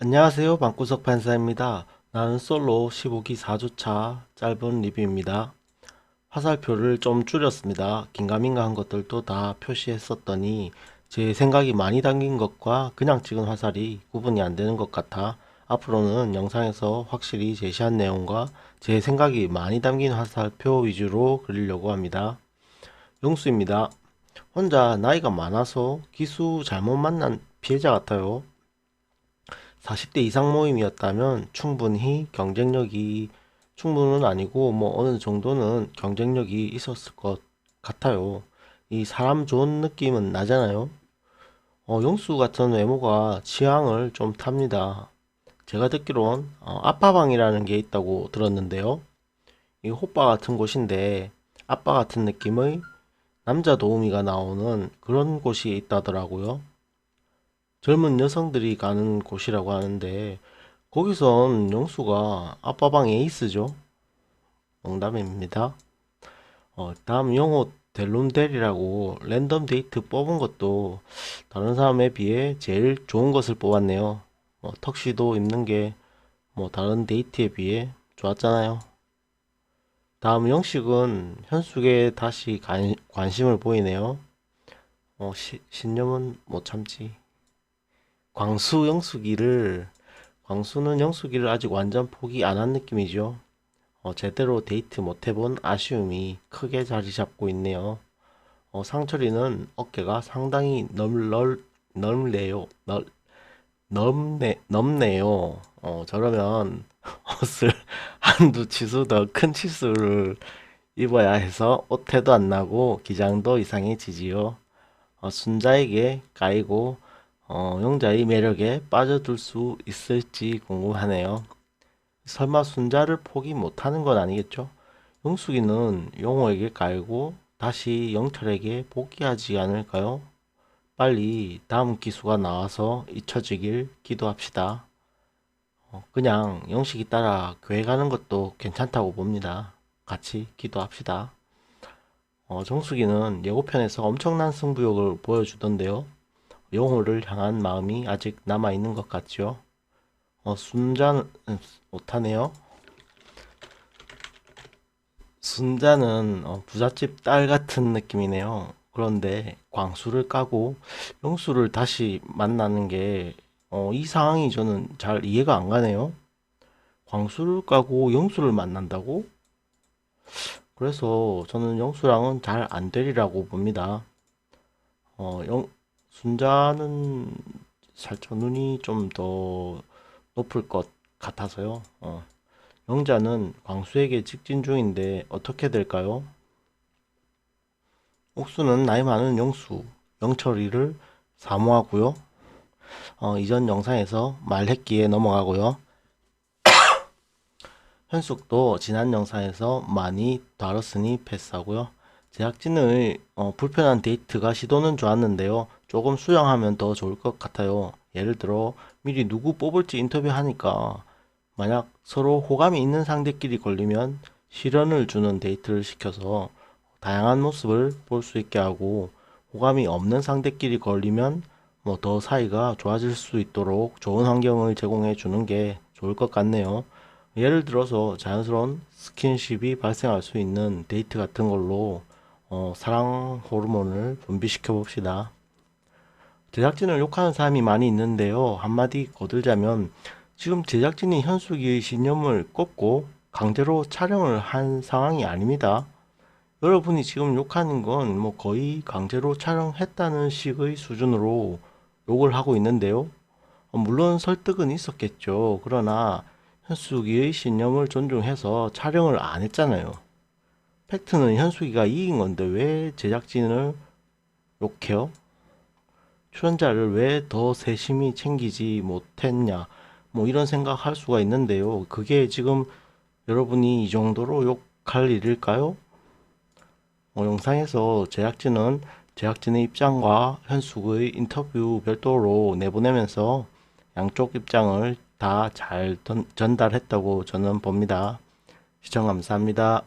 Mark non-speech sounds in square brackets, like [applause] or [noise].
안녕하세요. 방구석 판사입니다. 나는 솔로 15기 4주차 짧은 리뷰입니다. 화살표를 좀 줄였습니다. 긴가민가 한 것들도 다 표시했었더니 제 생각이 많이 담긴 것과 그냥 찍은 화살이 구분이 안 되는 것 같아 앞으로는 영상에서 확실히 제시한 내용과 제 생각이 많이 담긴 화살표 위주로 그리려고 합니다. 용수입니다. 혼자 나이가 많아서 기수 잘못 만난 피해자 같아요. 40대 이상 모임이었다면 충분히 경쟁력이 충분은 아니고 뭐 어느 정도는 경쟁력이 있었을 것 같아요. 이 사람 좋은 느낌은 나잖아요. 어, 용수 같은 외모가 취향을 좀 탑니다. 제가 듣기론 어, 아빠방이라는 게 있다고 들었는데요. 이 호빠 같은 곳인데 아빠 같은 느낌의 남자 도우미가 나오는 그런 곳이 있다더라고요. 젊은 여성들이 가는 곳이라고 하는데 거기선 영수가 아빠방 에이스죠. 농담입니다. 어, 다음 영호 델론델이라고 랜덤 데이트 뽑은 것도 다른 사람에 비해 제일 좋은 것을 뽑았네요. 어, 턱시도 입는 게 뭐 다른 데이트에 비해 좋았잖아요. 다음 영식은 현숙에 다시 관, 관심을 보이네요. 어, 시- 신념은 못 참지. 광수 영숙이를 광수는 영숙이를 아직 완전 포기 안 한 느낌이죠. 어, 제대로 데이트 못 해본 아쉬움이 크게 자리 잡고 있네요. 어, 상철이는 어깨가 상당히 넓, 넓, 넓 네요. 넓, 넓네, 넓네요. 어, 저러면 옷을 [laughs] 한두 치수 더 큰 치수를 입어야 해서 옷태도 안 나고 기장도 이상해지지요. 어, 순자에게 까이고 어, 용자의 매력에 빠져들 수 있을지 궁금하네요. 설마 순자를 포기 못하는 건 아니겠죠? 용숙이는 용호에게 깔고 다시 영철에게 복귀하지 않을까요? 빨리 다음 기수가 나와서 잊혀지길 기도합시다. 어, 그냥 영식이 따라 교회 가는 것도 괜찮다고 봅니다. 같이 기도합시다. 어, 정숙이는 예고편에서 엄청난 승부욕을 보여주던데요. 영호를 향한 마음이 아직 남아 있는 것 같죠. 어, 순자는 음, 못하네요. 순자는 어, 부잣집 딸 같은 느낌이네요. 그런데 광수를 까고 영수를 다시 만나는 게 어, 이 상황이 저는 잘 이해가 안 가네요. 광수를 까고 영수를 만난다고? 그래서 저는 영수랑은 잘 안 되리라고 봅니다. 어, 영, 순자는 살짝 눈이 좀 더 높을 것 같아서요. 어, 영자는 광수에게 직진 중인데 어떻게 될까요? 옥수는 나이 많은 영수, 영철이를 사모하고요. 어, 이전 영상에서 말했기에 넘어가고요. [coughs] 현숙도 지난 영상에서 많이 다뤘으니 패스하고요. 제작진의 어, 불편한 데이트가 시도는 좋았는데요. 조금 수정하면 더 좋을 것 같아요. 예를 들어 미리 누구 뽑을지 인터뷰하니까 만약 서로 호감이 있는 상대끼리 걸리면 실현을 주는 데이트를 시켜서 다양한 모습을 볼 수 있게 하고 호감이 없는 상대끼리 걸리면 뭐 더 사이가 좋아질 수 있도록 좋은 환경을 제공해 주는 게 좋을 것 같네요. 예를 들어서 자연스러운 스킨십이 발생할 수 있는 데이트 같은 걸로 어, 사랑 호르몬을 분비시켜 봅시다. 제작진을 욕하는 사람이 많이 있는데요. 한마디 거들자면 지금 제작진이 현숙이의 신념을 꺾고 강제로 촬영을 한 상황이 아닙니다. 여러분이 지금 욕하는 건 뭐 거의 강제로 촬영했다는 식의 수준으로 욕을 하고 있는데요. 어, 물론 설득은 있었겠죠. 그러나 현숙이의 신념을 존중해서 촬영을 안 했잖아요. 팩트는 현숙이가 이긴 건데 왜 제작진을 욕해요? 출연자를 왜 더 세심히 챙기지 못했냐? 뭐 이런 생각할 수가 있는데요. 그게 지금 여러분이 이 정도로 욕할 일일까요? 어, 영상에서 제작진은 제작진의 입장과 현숙의 인터뷰 별도로 내보내면서 양쪽 입장을 다 잘 전달했다고 저는 봅니다. 시청 감사합니다.